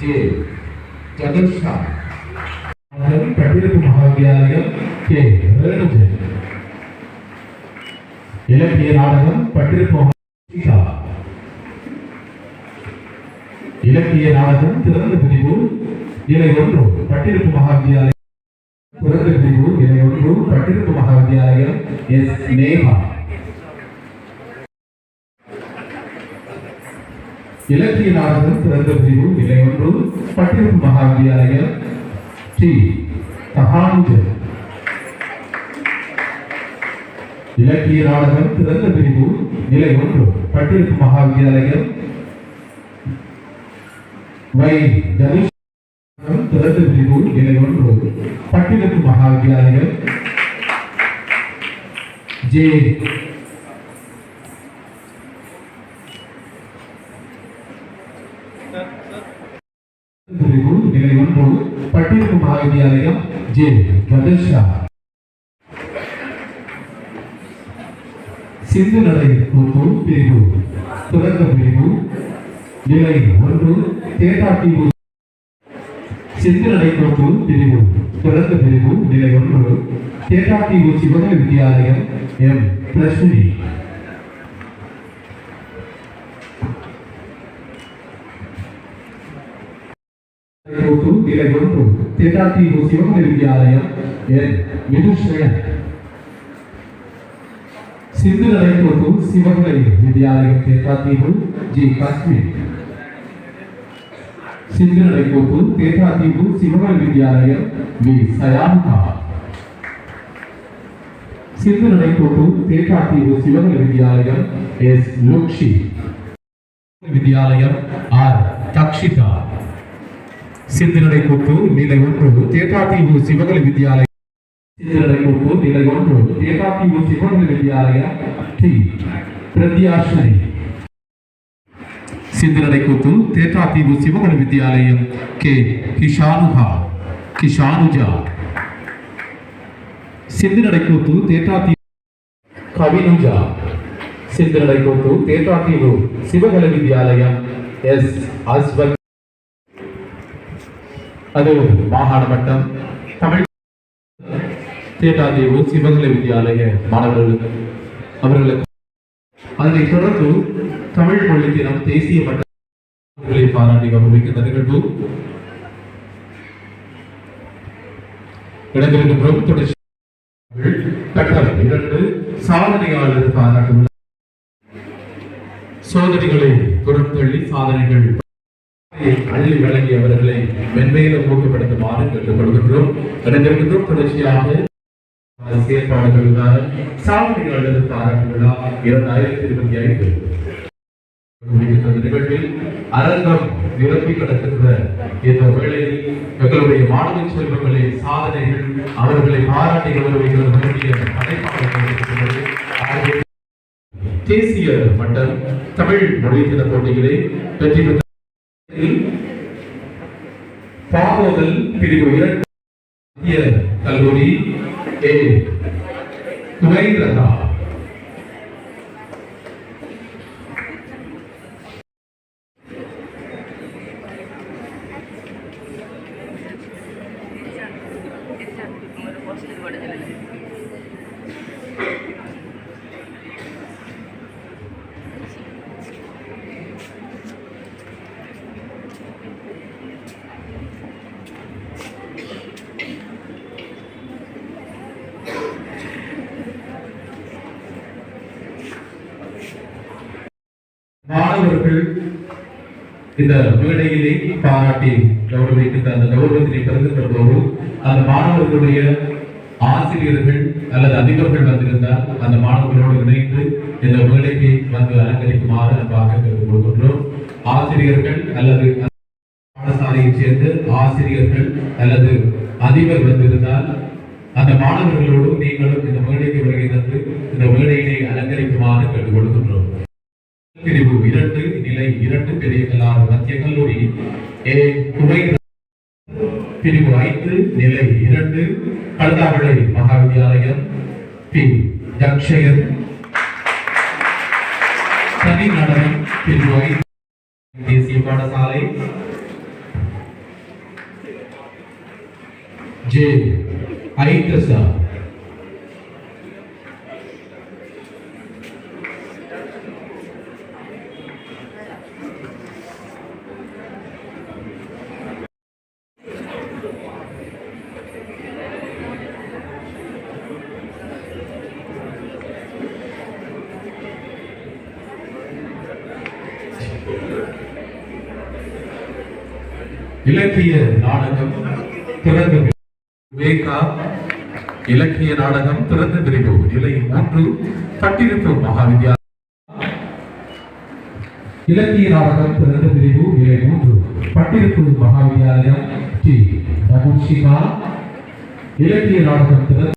যে महाविद्यालय के இலக்கிய நாடகம் பட்டிருப்பு இலக்கிய நாடகம் திறந்த பிரிவு நிலை ஒன்று பட்டிருப்பு மகாவித்யாலயம் திறந்த பிரிவு நிலை ஒன்று பட்டிருப்பு மகாவித்யாலயம் எஸ் நேஹா இலக்கிய நாடகம் திறந்த பிரிவு நிலை ஒன்று பட்டிருப்பு மகாவித்யாலயம் டி தகானுஜன் இலக்கிய நாடகம் திறந்த பிரிவு நிலை ஒன்று பட்டிருப்பு மகாவித்யாலயம் வை தனுஷ் திறந்த பிரிவு நிலை ஒன்று பட்டிருப்பு மகாவித்யாலயம் ஜே பிரிவு நிலை ஒன்று பட்டிருப்பு மகாவித்யாலயம் ஜே கதர்ஷா சிந்து நடை கூத்து பிரிவு திறந்த பிரிவு நிலை ஒன்று தேட்டாத்தீவு சிந்து நடை கூத்து பிரிவு திறந்த பிரிவு நிலை ஒன்று தேட்டாத்தீவு சிவகலை வித்யாலயம் எம் பிரஸ்னி கூத்து நிலை ஒன்று தேட்டாத்தீவு சிவகலை வித்யாலயம் என் விதுஷ்ரயன் சிந்து நடைபோட்டு சிவகலை வித்யாலயம் தேத்தாத்தீவு ஜி காஷ்மீர் சிந்து நடைபோட்டு தேத்தாத்தீவு சிவகலை வித்யாலயம் வி. சயாமுகா சிந்து நடைபோட்டு தேத்தாத்தீவு சிவகலை வித்யாலயம் எஸ். லுக்ஷி. வித்யாலயம் ஆர். தக்ஷிதா. சிந்து நடைபோட்டு நிலை ஒன்று தேத்தாத்தீவு சிவகல் வித்யாலயம். சித்திரடைக்கூட்டு நிலை ஒன்று ஏகாபியு சிவகல் வித்யாலயம் டி. பிரத்யாஷ்னை சித்திரடைக்கூத்து தேட்டாத்தீவு சிவகண வித்யாலயம் கே கிஷானுகா கிஷானுஜா சிந்திரடைக்கூத்து தேட்டாத்தீவு கவினுஜா சிந்திரடைக்கூத்து தேட்டாத்தீவு சிவகல வித்யாலயம் எஸ் அஸ்வத் அது மாகாண மட்டம் தமிழ் தேட்டாதேவு சிவகலை வித்யாலய மாணவர்கள் அவர்களுக்கு அதனைத் தொடர்ந்து தமிழ் மொழி தினம் தேசிய மட்டங்களை பாராட்டி கௌரவிக்கின்ற நிகழ்வு. இடம்பெறுகின்றோம். தொடர்ச்சி கட்டம் இரண்டு சாதனையாளர் பாராட்டு சோதனைகளை புறந்தள்ளி சாதனைகள் அள்ளி வழங்கியவர்களை மென்மையில ஊக்கப்படுத்துமாறு கேட்டுக்கொள்கின்றோம். இடம்பெறுகின்றோம். தொடர்ச்சியாக செயற்பாடுகளுக்கான சாதனையாளர் பாராட்டு இரண்டாயிரத்தி இருபத்தி ஐந்து. நிகழ்வில் அரங்கம் நிரம்பி கிடக்கின்ற இந்த வேளையில் எங்களுடைய மாணவ செல்வங்களை சாதனைகள் அவர்களை பாராட்டி கௌரவிக்கிற தேசிய மட்டம் தமிழ் மொழி தின போட்டிகளை வெற்றி பெற்ற பிரிவு இரண்டு கல்லூரி ஏ. துரைரதா. இந்த மேடையிலே பாராட்டி கௌரவிக்கின்ற அந்த கௌரவத்தினை பெறுகின்ற போது அந்த மாணவர்களுடைய ஆசிரியர்கள் அல்லது அதிபர்கள் வந்திருந்தால் அந்த மாணவர்களோடு இணைந்து இந்த மேடைக்கு வந்து அலங்கரிக்குமாறு அன்பாக கேட்டுக்கொள்கின்றோம். ஆசிரியர்கள் அல்லது பாடசாலையைச் சேர்ந்த ஆசிரியர்கள் அல்லது அதிபர் வந்திருந்தால் அந்த மாணவர்களோடு நீங்களும் இந்த மேடைக்கு வருகை தந்து இந்த மேடையினை அலங்கரிக்குமாறு கேட்டுக்கொள்கின்றோம். பிரிவு இரண்டு நிலை இரண்டு பெரிய கல்லூரி மத்திய கல்லூரி. ஏ துணை பிரிவு ஐந்து நிலை இரண்டு கழுதாவிளை மகாவித்யாலயம். பி ஜக்ஷயன் சனி நடனம் பிரிவு ஐந்து தேசிய பாடசாலை. ஜே ஐதசா இலக்கிய நாடகம் திறந்து விவேகா இலக்கிய நாடகம் திறந்த பிரிவு நிலை மூன்று பட்டிருப்பு மகாவித்யா இலக்கிய நாடகம் திறந்த பிரிவு நிலை மூன்று பட்டிருப்பு மகாவித்யாலயம் டி. ரகுஷிகா இலக்கிய நாடகம் திறந்த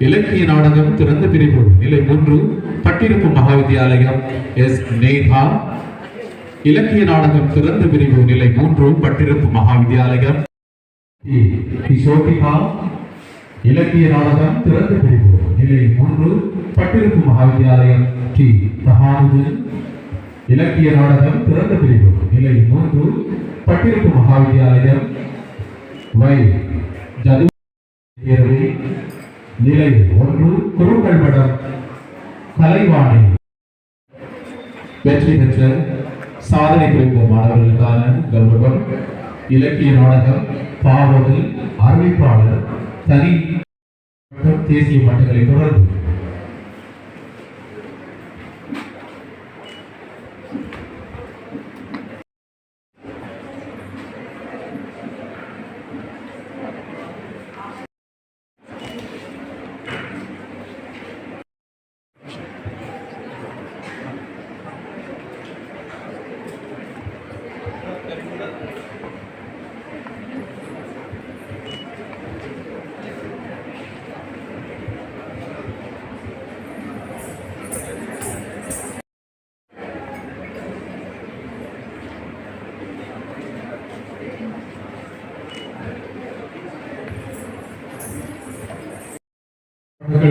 இலக்கிய நாடகம் திறந்த பிரிவு நிலை மூன்று பட்டிருப்பு மகாவித்யாலயம் எஸ். நேஹா இலக்கிய நாடகம் திறந்த பிரிவு நிலை மூன்று பட்டிருப்பு மகாவித்யாலயம். டி. இலக்கிய நாடகம் திறந்த பிரிவு நிலை மூன்று பட்டிருப்பு மகாவித்யாலயம். டி. தஹானுதீன் இலக்கிய நாடகம் திறந்த பிரிவு நிலை மூன்று பட்டிருப்பு மகாவித்யாலயம். வை. ஜது. தேர்வு. நிலை ஒன்று குருக்கள் மடம் கலைவாணி. வெற்றி பெற்ற சாதனை புரிந்த மாணவர்களுக்கான கௌரவம் இலக்கிய நாடகம் பாவல் அறிவிப்பாளர் தனி தேசிய மட்டங்களை தொடர்ந்து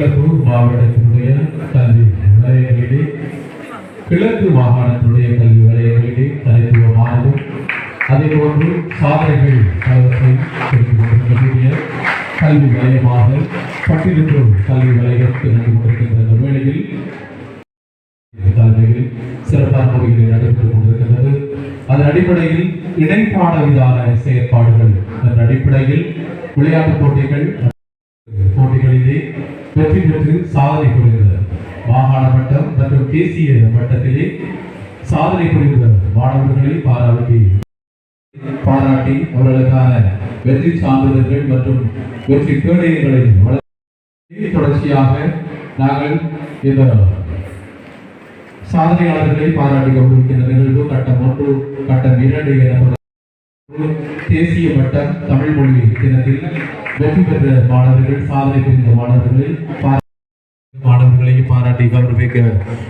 கிழக்கு மாவட்டத்தினுடைய கல்வி வலயங்களிலே கிழக்கு மாகாணத்தினுடைய கல்வி வலயங்களிலே தனித்துவமானது. அதே போன்று சாதனைகள் பலவற்றை தெரிந்து கொண்டிருக்கக்கூடிய கல்வி வலயமாக பட்டிருக்கும் கல்வி வலயம் திறந்து கொண்டிருக்கின்ற வேளையில் தலைமையில் சிறப்பான முறையில் நடைபெற்றுக் கொண்டிருக்கின்றது. அதன் அடிப்படையில் இணைப்பாட விதான செயற்பாடுகள் அதன் அடிப்படையில் விளையாட்டுப் போட்டிகள் போட்டிகளிலே வெற்றி பெற்று சாதனை புரிந்த மாகாண மட்டம் மற்றும் தேசிய மட்டத்திலே சாதனை புரிந்த மாணவர்களை பாராட்டி பாராட்டி அவர்களுக்கான வெற்றி சான்றிதழ்கள் மற்றும் வெற்றி கேடயங்களை தொடர்ச்சியாக நாங்கள் இந்த சாதனையாளர்களை பாராட்டி கொண்டிருக்கின்ற நிகழ்வு கட்டம் ஒன்று கட்டம் இரண்டு எனப்படும் தேசிய மட்டம் தமிழ் மொழி தினத்தில் வெற்றி பெற்ற மாணவர்கள் சாதனை புரிந்த மாணவர்கள் மாணவர்களையும் பாராட்டி கௌரவிக்க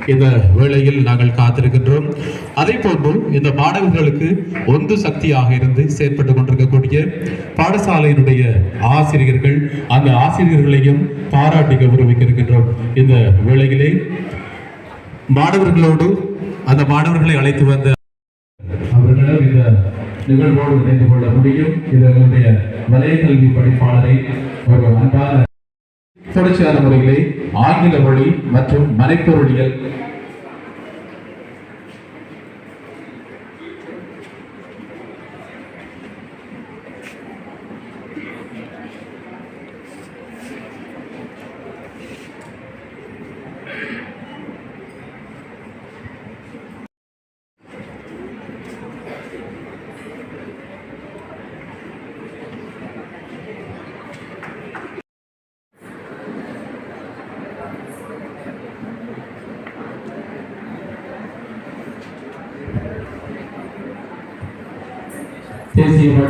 இந்த வேளையில் நாங்கள் காத்திருக்கின்றோம். அதே போன்று இந்த மாணவர்களுக்கு ஒன்று சக்தியாக இருந்து செயற்பட்டு கொண்டிருக்கக்கூடிய பாடசாலையினுடைய ஆசிரியர்கள் அந்த ஆசிரியர்களையும் பாராட்டி கௌரவிக்க இருக்கின்றோம் இந்த வேளையிலே மாணவர்களோடு அந்த மாணவர்களை அழைத்து வந்த அவர்களிடம் இந்த நிகழ்வோடு இணைந்து கொள்ள முடியும். இது எங்களுடைய கல்வி படிப்பாளரை ஒரு அன்பான தொடர்ச்சியான முறைகளை ஆங்கில மொழி மற்றும் மனைப்பொருளியல்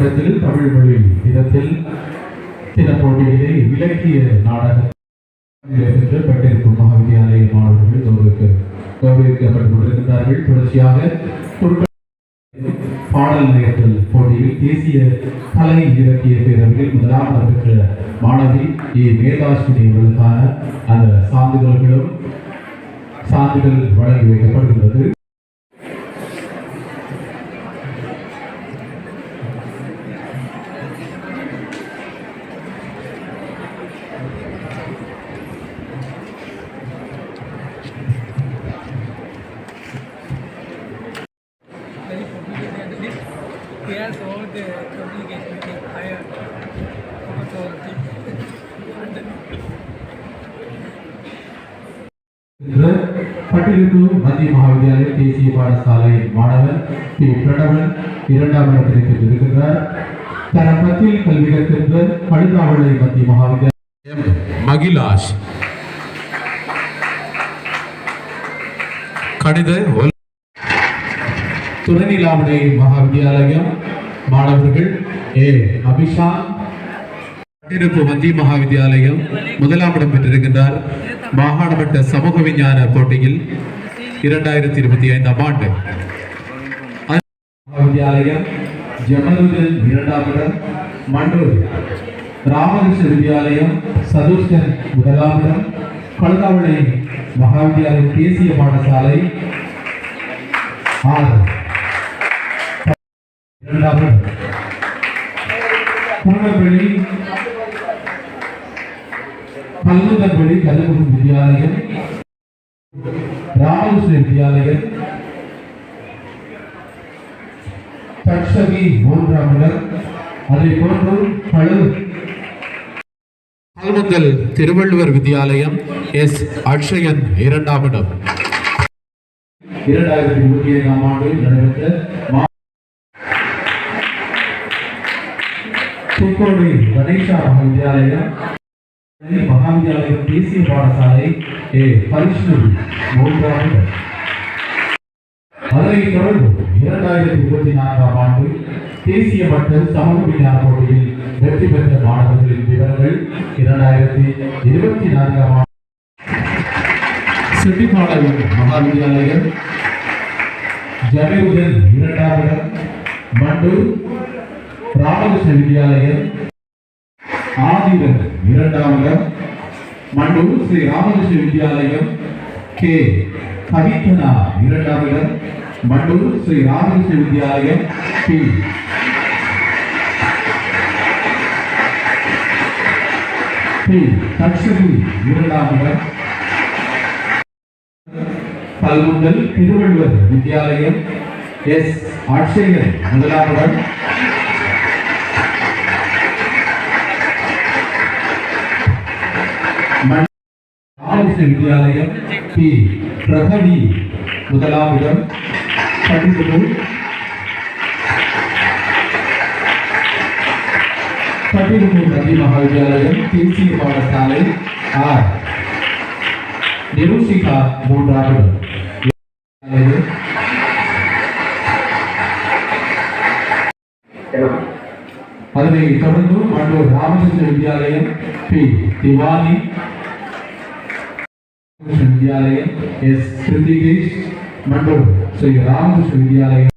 மாவட்டத்தில் தமிழ் மொழி தினத்தில் தின போட்டியிலே இலக்கிய நாடகம் பட்டிருக்கும் மகாவித்யாலய மாணவர்கள் கௌரவிக்க தொடர்ச்சியாக பாடல் நயத்தல் போட்டியில் தேசிய கலை இலக்கிய பேரவையில் முதலாம் பெற்ற மாணவி ஏ. மேதாஸ்வினி அவர்களுக்கான அந்த சான்றிதழ்களும் சான்றிதழ் வழங்கி வைக்கப்படுகிறது clears all the communication with higher authority. இன்று மத்திய மகாவித்யாலய தேசிய பாடசாலை மாணவர் பி. பிரணவன் இரண்டாம் இடத்திற்கு இருக்கின்றார். தரம் பத்தில் கல்வி கற்கின்ற பழுதாவளை மத்திய மகாவித்யாலயம் மகிலாஷ். கடித ஒல்- துணைநிலாமணி மகாவித்யாலயம் மாணவர்கள் ஏ. அபிஷான் பட்டிருப்பு மத்திய மகாவித்யாலயம் முதலாம் இடம் பெற்றிருக்கின்றார். மாகாண சமூக விஞ்ஞான போட்டியில் இரண்டாயிரத்தி இருபத்தி ஐந்தாம் ஆண்டு. மகாவித்யாலயம் ஜமலுதன் இரண்டாம் இடம். மண்டூர் ராமகிருஷ்ண வித்யாலயம் சதுஷ்கன் முதலாம் இடம். கழுதாவளை மகாவித்யாலய தேசிய பாடசாலை. ஆறு இரண்டாம் இடம் பூனப்பள்ளி கல்லுதன்பள்ளி கல்லுகுடி ராமகிருஷ்ண வித்யாலயம் தட்சகி மூன்றாம் அதை போன்று பழு கல்முதல் திருவள்ளுவர் வித்யாலயம் எஸ். அக்ஷயன் இரண்டாம் இடம். இரண்டாயிரத்தி இருபத்தி ஏழாம் ஆண்டு நடைபெற்ற மா- தூக்கோடு கணேசா மகாவித்யாலயம் மகாவித்யாலயம் தேசிய பாடசாலை ஏ பரிஷ்ணு மூன்றாம் இடம் அதனைத் தொடர்ந்து இரண்டாயிரத்தி இருபத்தி நான்காம் ஆண்டு தேசிய மட்ட சமூக விஞ்ஞான போட்டியில் வெற்றி பெற்ற மாணவர்களின் விவரங்கள் இரண்டாயிரத்தி இருபத்தி நான்காம் ஆண்டு செட்டிப்பாளையம் மகாவித்யாலயம் ஜமீருதன் இரண்டாம் இடம் மண்டூர் ராமகிருஷ்ண வித்யாலயம் ஆதிரன் இரண்டாம் இடம் மண்டூர் ஸ்ரீ ராமகிருஷ்ண வித்யாலயம் கே. கவித்தனா இரண்டாம் இடம் மண்டூர் ஸ்ரீ ராமகிருஷ்ண வித்யாலயம் பி. பி. இரண்டாம் இடம் பல்முந்தல் திருவள்ளுவர் வித்யாலயம் எஸ். அட்சயர் முதலாம் இடம் ஆலோசனை வித்யாலயம் பி பிரகவி முதலாம் இடம் படிப்புகள் பட்டிருப்பு மத்திய மகாவித்யாலயம் தேசிய பாடசாலை ஆர் நிருஷிகா மூன்றாம் இடம் அதனை தொடர்ந்து மண்டூர் ராமகிருஷ்ண வித்யாலயம் பி திவானி ராமகிருஷ்ண வித்யாலயம் எஸ் கிருத்திகேஷ் மண்டூர் ஸ்ரீ ராமகிருஷ்ண வித்யாலயம்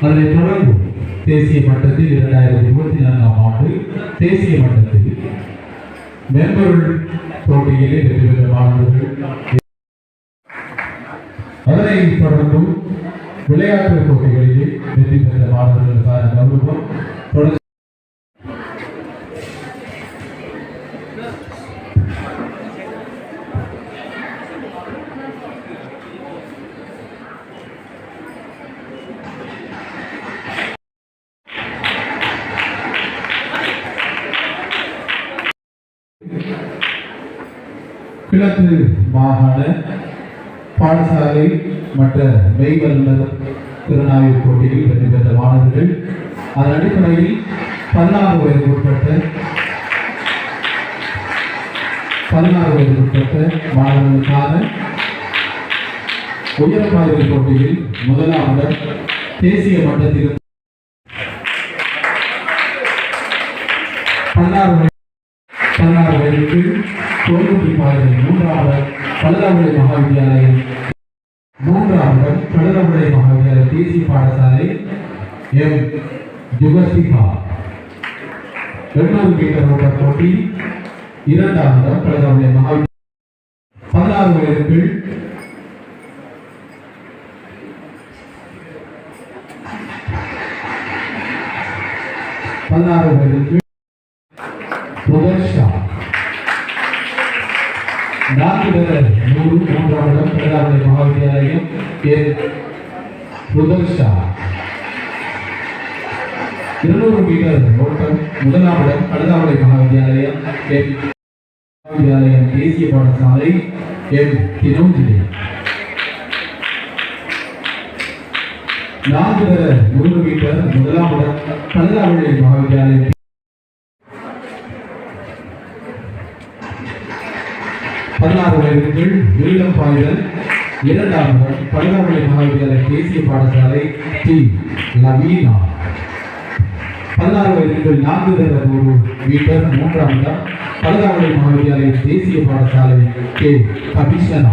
அதனைத் தொடர்ந்து தேசிய மட்டத்தில் இரண்டாயிரத்தி இருபத்தி நான்காம் ஆண்டு தேசிய மட்டத்தில் மென்பொருள் போட்டியிலே வெற்றி பெற்ற மாணவர்கள். அதனைத் தொடர்ந்தும் விளையாட்டு போட்டிகளிலே வெற்றி பெற்ற மாணவர்களுக்கான கௌரவம் தொடர்ச்சி கிழக்கு மாகாண பாடசாலை மற்ற மெய்வல்லுநர் திறனாய்வு போட்டியில் வெற்றி பெற்ற மாணவர்கள். அதன் அடிப்படையில் பதினாறு வயது உட்பட்ட பதினாறு வயது உட்பட்ட மாணவர்களுக்கான உயர் மாதிரி போட்டியில் முதலாம் தேசிய மட்டத்தில் பதினாறு பதினாறு வயதுக்கு பல்லவரை மகாவித்யாலயம் மூன்றாவது பல்லவரை மகாவித்யாலய தேசிய பாடசாலை எம். யுகசிகா எண்ணூறு மீட்டர் ஓட்ட போட்டி. இரண்டாவது இடம் கழகமுடைய மகா பதினாறு வயதுக்குள் பதினாறு வயதுக்குள் முதல்ஷா இருநூறு மீட்டர் ஓட்டம். முதலாம் இடம் கழுதாவளை மகாவித்யாலயம் எம் மகாவித்யாலயம் தேசிய பாடசாலை எம் தினோஜினி நான்கு நூறு மீட்டர் முதலாம் இடம் கழுதாவளை மகாவித்யாலயம். பதினாறு வயதுக்குள் வில்லம் பாய்தல் இரண்டாவது இடம் கழுதாவளை தேசிய பாடசாலை டி. லவீனா பதினாறு வயதில் நான்கு தர ஒரு மீட்டர் மூன்றாம் இடம் பலதாவளை மகாவித்யாலய தேசிய பாடசாலை கே. கபிஷனா.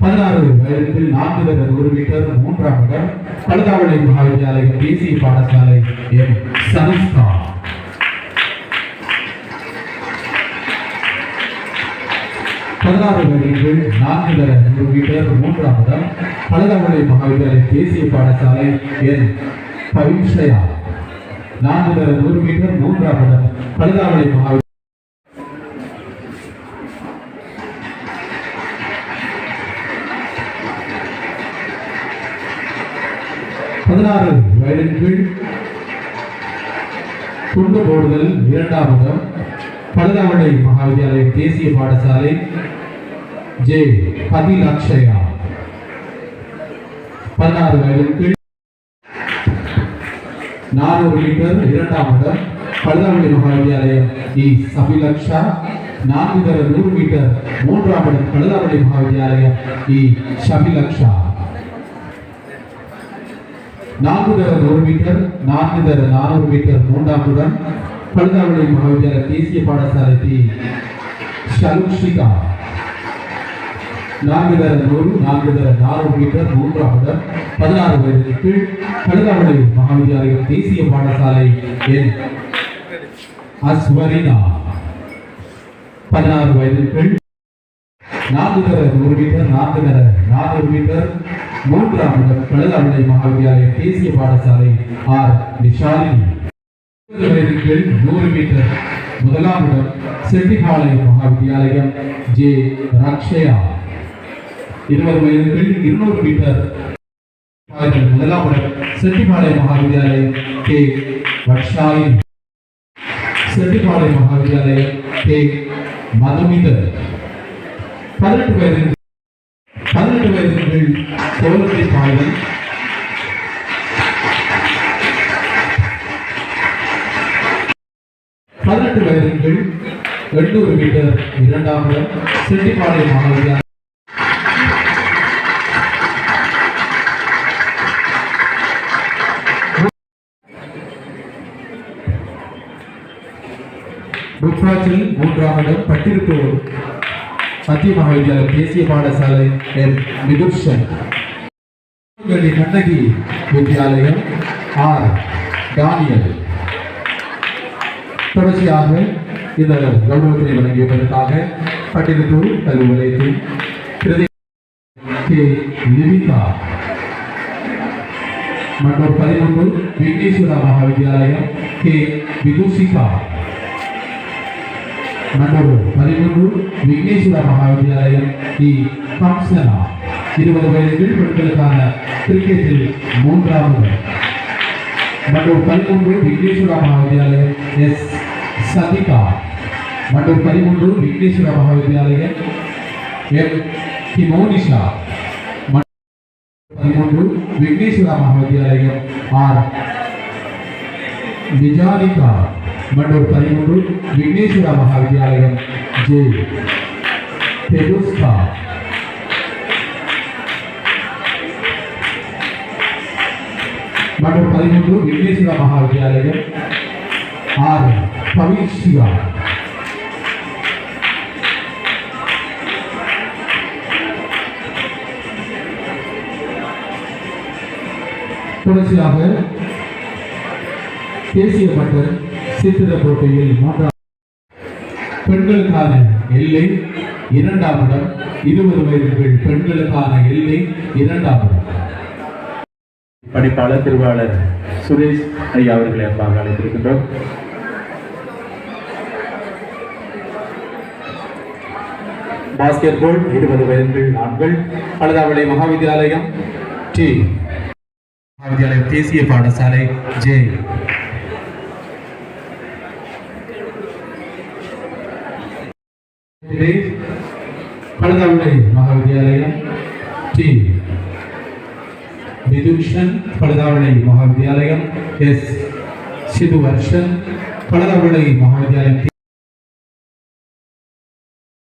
பதினாறு வயதில் நான்கு தர ஒரு மீட்டர் மூன்றாம் இடம் பலதாவளை மகாவித்யாலய தேசிய பாடசாலை எம். சனுஷ்கா. பதினாறு வயதில் நான்கு தர நூறு மீட்டர் மூன்றாம் இடம் பலதாவளை மகாவித்யாலய தேசிய பாடசாலை என் பவிஷயா நான்கு தர நூறு மீட்டர் மூன்றாம் இடம் பழுதாவளை மகா பதினாறு வயதின் கீழ் துண்டு போடுதல் இரண்டாம் இடம் பழுதாவளை மகாவித்யாலய தேசிய பாடசாலை ஜே பதில் பதினாறு வயதின் கீழ் நானூறு மீட்டர் இரண்டாம் இடம் பழுதாவளி மகாவித்யாலயம் இ சபிலக்ஷா. நான்கு தர நூறு மீட்டர் மூன்றாம் இடம் பழுதாவளி மகாவித்யாலயம் இ ஷபிலக்ஷா நான்கு தர நூறு மீட்டர் நான்கு தர நானூறு மீட்டர் மூன்றாம் இடம் பழுதாவளி மகாவித்யாலய தேசிய பாடசாலை டி ஷலுஷிகா நான்கு தர நூறு நான்கு தர நானூறு மீட்டர் மூன்றாம் இடம் பதினாறு வயதின் கீழ் கழுதாவளி மகாவித்யாலயம் தேசிய பாடசாலை என் அஸ்வரினா. பதினாறு வயதின் கீழ் நான்கு தர நூறு மீட்டர் நான்கு தர நானூறு மீட்டர் மூன்றாம் இடம் கழுதாவளி மகாவித்யாலயம் தேசிய பாடசாலை ஆர். நிஷாலினி. இருபது வயதுக்கு கீழ் நூறு மீட்டர் முதலாம் இடம் செட்டிபாளையம் மகாவித்யாலயம் ஜே. ரக்ஷயா. இருபது வயதுக்கு இருநூறு மீட்டர் முதலாம் முறை செட்டிப்பாளையம் மகாவித்யாலயம் கே. வட்சாயி செட்டிப்பாளையம் மகாவித்யாலயம் கே. மதுமிதர். பதினெட்டு வயது பதினெட்டு வயதில் தோல்வி பாய்தல் பதினெட்டு வயதில் எண்ணூறு மீட்டர் இரண்டாம் இடம் செட்டிப்பாளையம் மகாவித்யாலயம் புட்ராஜில் மூன்றாம் இடம் பட்டிருப்போர். மத்திய மகாவித்யாலயம் தேசிய பாடசாலை என் மிதுர்ஷன் உங்களுடைய கண்ணகி வித்யாலயம் ஆர். டானியல். தொடர்ச்சியாக இந்த கௌரவத்தினை வழங்கியதற்காக பட்டிருப்பூர் கல்வி நிலையத்தில் பிரதி கே. லிவிகா மற்றும் பதினொன்று விக்னேஸ்வரா மகாவித்யாலயம் கே. விதூஷிகா மற்றும் பதினொன்று விக்னேஸ்வரா மகாவித்யாலயம் இ கம்சனா இருபது வயதில் பெண்களுக்கான கிரிக்கெட்டில் மூன்றாவது மற்றும் பதிமூன்று விக்னேஸ்வரா மகாவித்யாலயம் எஸ் சதிகா மற்றும் பதிமூன்று விக்னேஸ்வரா மகாவித்யாலயம் எம் ஹிமோனிஷா பதிமூன்று விக்னேஸ்வரா மகாவித்யாலயம் ஆர் நிஜானிகா மற்றும் பதிமூன்று விக்னேஸ்வரா மகாவித்யாலயம் ஜே பெருஸ்கா மற்றும் பதிமூன்று விக்னேஸ்வரா மகாவித்யாலயம் ஆர் பவிஷ்யா தொடர்ச்சியாக தேசிய மட்ட சித்திர போட்டியில் மூன்றாம் பெண்களுக்கான எல்லை இரண்டாம் இடம் இருபது வயதுகள் பெண்களுக்கான எல்லை இரண்டாம் இடம். படிப்பாளர் திருவாளர் சுரேஷ் ஐயா அவர்களை அன்பாக அழைத்திருக்கின்றோம். பாஸ்கெட் பால் இருபது வயதில் ஆண்கள். பலதாவளை மகாவித்யாலயம் டி. மகாவித்யாலயம் தேசிய பாடசாலை J. Palathavalai Mahavidyalayam D Vithushan Palathavalai Mahavidyalayam S Sithuvarshan Palathavalai Mahavidyalayam